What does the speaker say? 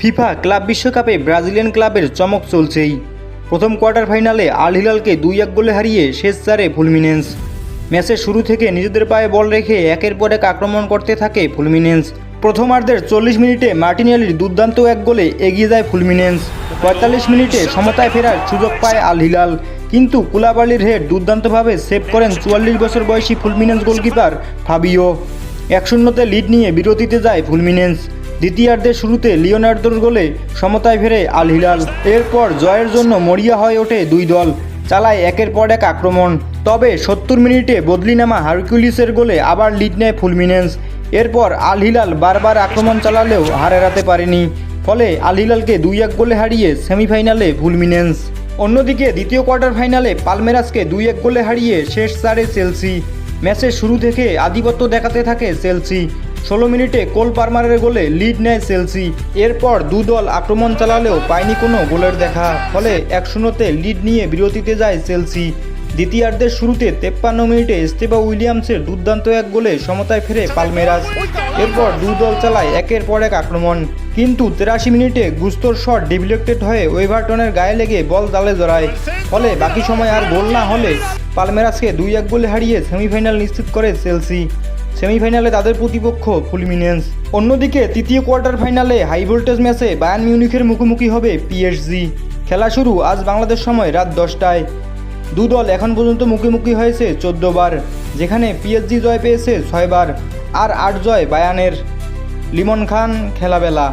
FIFA club বিশ্বকাপে Brazilian ক্লাবের চমক চলছেই। প্রথম কোয়ার্টার ফাইনালে আল হিলালকে দুই এক গোলে হারিয়ে শেষ চারে ফুলমিনেন্স। ম্যাচের শুরু থেকে নিজেদের পায়ে বল রেখে একের পর এক আক্রমণ করতে থাকে ফুলমিনেন্স। প্রথমার্ধের চল্লিশ মিনিটে মার্টিনিয়ালির দুর্দান্ত এক গোলে এগিয়ে যায় ফুলমিনেন্স। পঁয়তাল্লিশ মিনিটে সমতায় ফেরার সুযোগ পায় আল হিলাল কিন্তু কুলাবালির হেড দুর্দান্তভাবে সেভ করেন চুয়াল্লিশ বছর বয়সী ফুলমিনেন্স গোলকিপার ফাবিও। এক শূন্যতে লিড নিয়ে বিরতিতে যায় ফুলমিনেন্স। দ্বিতীয়ার্ধের শুরুতে লিওনার্দোর গোলে সমতায় ফেরে আল হিলাল এরপর জয়ের জন্য মরিয়া হয়ে ওঠে দুই দল, চালায় একের পর এক আক্রমণ। তবে সত্তর মিনিটে বদলি নামা হারকিউলিসের গোলে আবার লিড নেয় ফুলমিনেন্স। এরপর আল হিলাল বারবার আক্রমণ চালালেও হার এড়াতে পারেনি। ফলে আল হিলালকে দুই এক গোলে হারিয়ে সেমিফাইনালে ফুলমিনেন্স। অন্যদিকে দ্বিতীয় কোয়ার্টার ফাইনালে পালমেরাসকে দুই এক গোলে হারিয়ে শেষ চারে চেলসি। ম্যাচের শুরু থেকে আধিপত্য দেখাতে থাকে চেলসি। ষোলো মিনিটে কোল পারমারের গোলে লিড নেয় চেলসি। এরপর দু দল আক্রমণ চালালেও পায়নি কোনো গোলের দেখা। ফলে এক শূন্যতে লিড নিয়ে বিরতিতে যায় চেলসি। দ্বিতীয়ার্ধের শুরুতে তেপ্পান্ন মিনিটে স্টেবা উইলিয়ামসের দুর্দান্ত এক গোলে সমতায় ফেরে পালমেরাস এরপর দু দল চালায় একের পর এক আক্রমণ। কিন্তু তেরাশি মিনিটে গুস্তর শট ডিফ্লেক্টেড হয়ে ওয়েভারটনের গায়ে লেগে বল জালে জড়ায়। ফলে বাকি সময় আর গোল না হলে পালমেরাসকে দুই এক গোলে হারিয়ে সেমিফাইনাল নিশ্চিত করে চেলসি। সেমিফাইনালে তাদের প্রতিপক্ষ ফুলমিনেন্স। অন্যদিকে তৃতীয় কোয়ার্টার ফাইনালে হাই ভোল্টেজ ম্যাচে বায়ান মিউনিখের মুখোমুখি হবে পিএসজি। খেলা শুরু আজ বাংলাদেশ সময় রাত দশটায়। দু দল এখন পর্যন্ত মুখোমুখি হয়েছে চোদ্দ বার, যেখানে পিএসজি জয় পেয়েছে ছয়বার আর আট জয় বায়ানের লিমন খান, খেলাবেলা।